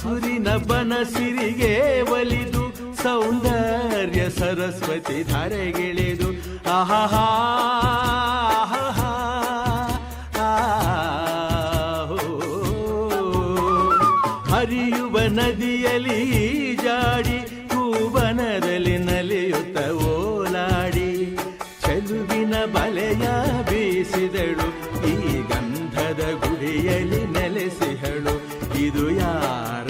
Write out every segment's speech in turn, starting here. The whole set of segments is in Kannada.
ಹಸುರಿನ ಬನಸಿರಿಗೆ ಒಲಿದು ಸೌಂದರ್ಯ ಸರಸ್ವತಿ ಧರೆಗಿಳಿದು. ಆಹಾ. ಹರಿಯುವ ನದಿಯಲ್ಲಿ ಜಾಡಿ ಕೂಬನದಲ್ಲಿ ನಲಿಯುತ್ತ ಓಲಾಡಿ. ಚೆಲುವಿನ ಬಲೆಯ ಬೀಸಿದಳು, ಈ ಗಂಧದ ಗುಡಿಯಲ್ಲಿ ನೆಲೆಸಿಹಳು. ಇದು ಯಾರ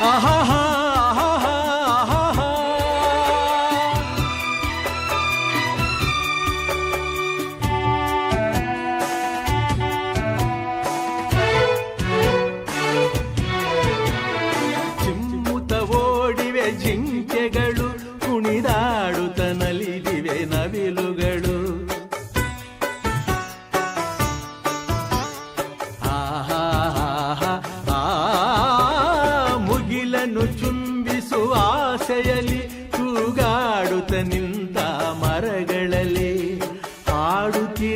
ಆಹಾ ಆಹಾ ನಿನ್ನನ್ನು ಚುಂಬಿಸುವ ಆಸೆಯಲ್ಲಿ ಕೂಗಾಡುತ್ತ ನಿಂತ ಮರಗಳಲ್ಲಿ ಹಾಡುತ್ತಿ